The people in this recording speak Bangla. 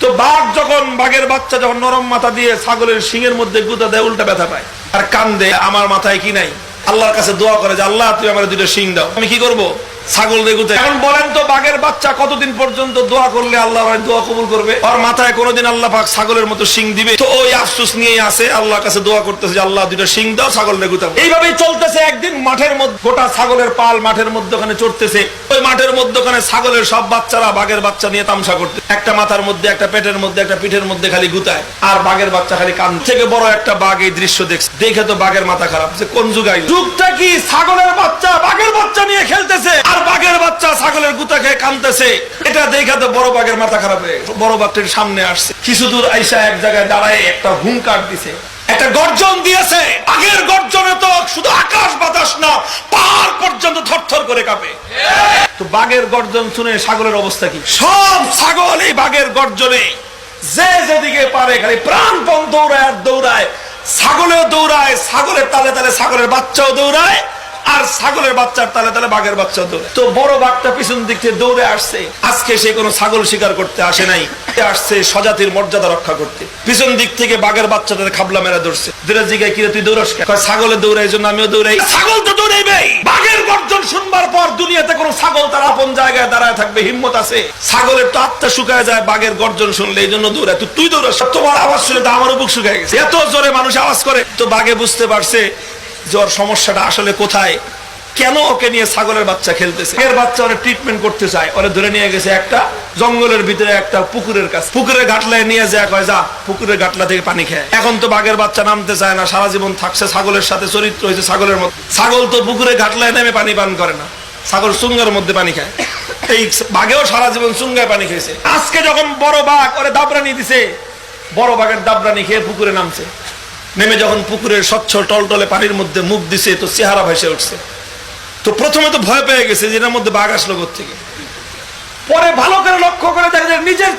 তো বাঘ যখন বাঘের বাচ্চা যখন নরম মাথা দিয়ে ছাগলের শিঙের মধ্যে গুদা দেয়, উল্টা ব্যথা পায়। আর কান্দে, আমার মাথায় কি নাই? আল্লাহর কাছে দোয়া করে যে, আল্লাহ তুই আমার দুটো শিং দাও। আমি কি করব? ছাগল দেগুতে এখন বলেন তো, বাঘের বাচ্চা কতদিন পর্যন্ত দোয়া করলে আল্লাহ দোয়া কবুল করবে? ওর মাথায় কোনোদিন আল্লাহ পাক ছাগলের মতো শিং দিবে? তো ওই আফসোস নিয়েই আসে আল্লাহর কাছে দোয়া করতেছে যে, আল্লাহ দুটো শিং দাও, ছাগল দেগুতাম এইভাবেই চলতেছে একদিন মাঠের মধ্যে, গোটা ছাগলের পাল মাঠের মধ্যখানে চড়তেছে। ওই মাঠের মধ্যখানে ছাগলের সব বাচ্চারা বাঘের বাচ্চা নিয়ে তামসা করতে। একটা মাথার মধ্যে, একটা পেটের মধ্যে, একটা পিঠের মধ্যে খালি গুতায়। আর বাঘের বাচ্চা খালি কান থেকে বড় একটা বাঘ এই দৃশ্য দেখছে। দেখে তো বাঘের মাথা খারাপ। যে কোন যুগাই যুগটা কি? ছাগলের বাচ্চা বাঘের বাচ্চা নিয়ে খেলতেছে। আর বাচ্চা ছাগলের গুতা খেয়ে কানতেছে এটা দেখে তো বড় বাঘের মাথা খারাপ হয়ে। বড় বাঘটির সামনে আসছে। কিছু দূর আইসা এক জায়গায় দাঁড়ায় একটা হুঙ্কার দিছে। একটা গর্জন দিয়েছে। আগের গর্জনে তো শুধু আকাশ বাতাস না, পাহাড় পর্যন্ত থরথর করে কাঁপে। তো বাঘের গর্জন শুনে ছাগলের অবস্থা কি? সব ছাগল এই বাঘের গর্জনে। যে যেদিকে পারে খালি প্রাণপণ দৌড়ায় আর দৌড়ায়। ছাগলেও দৌড়ায়, ছাগলের তালে তালে ছাগলের বাচ্চাও দৌড়ায়। আর ছাগলের বাচ্চার তালে তালে বাঘের বাচ্চাও দৌড়ায় তো বড় বাঘটা পিছন দিক থেকে দৌড়ে আসছে। আজকে সে কোনো ছাগল শিকার করতে আসে নাই। আসছে স্বজাতির মর্যাদা রক্ষা করতে। পিছন দিক থেকে বাঘের বাচ্চাটার খাবলা মেরা ধরছে। দুটা জিগায়, কিরে, তুই দৌড়াস? ছাগলে দৌড়াই জন্য আমিও দৌড়াই। ছাগল তো দৌড়াইবে বাঘের গর্জন শুনবার পর দুনিয়াতে কোনো ছাগল তার আপন জায়গায় দাঁড়ায় থাকবে, হিম্মত আছে? ছাগলের তো আত্মা শুকায় যায় বাঘের গর্জন শুনলে, এই জন্য দৌড়ায়। তুই দৌড়াস? তোমার আওয়াজ শুনে তো আমারও বুক শুকায় গেছে। এত জোরে মানুষ আওয়াজ করে। তো বাঘে বুঝতে পারছে যে ওর সমস্যাটা আসলে কোথায়? কেন ওকে নিয়ে ছাগলের বাচ্চা খেলতেছে? এর বাচ্চা ওরা ট্রিটমেন্ট করতে চায়। ওরা ধরে নিয়ে গেছে একটা জঙ্গলের ভিতরে একটা পুকুরের কাছে। পুকুরের ঘাটলায় নিয়ে যায়, কয়, যা, পুকুরের ঘাটলা থেকে পানি খায় এখন তো বাঘের বাচ্চা নামতে চায় না, সারা জীবন থাকছে ছাগলের সাথে, চরিত্র হয়েছে ছাগলের মতো। ছাগল তো পুকুরে ঘাটলায় নেমে পানি পান করে না। ছাগল সুঙ্গার মধ্যে পানি খায়। এই বাঘেও সারা জীবন সুঙ্গায় পানি খেয়েছে। আজকে যখন বড় বাঘ ওরে দাবরানি দিছে, বড় বাঘের দাবরানি খেয়ে পুকুরে নামছে। নেমে যখন পুকুরের স্বচ্ছ টলটলে পানির মধ্যে মুখ দিছে, তো চেহারা ভেসে উঠছে। তো প্রথমে তো ভয় পেয়ে গেছে যেটার মধ্যে বাঘ আসলো থেকে পরে ভালো করে লক্ষ্য করে দেখা যায় নিজের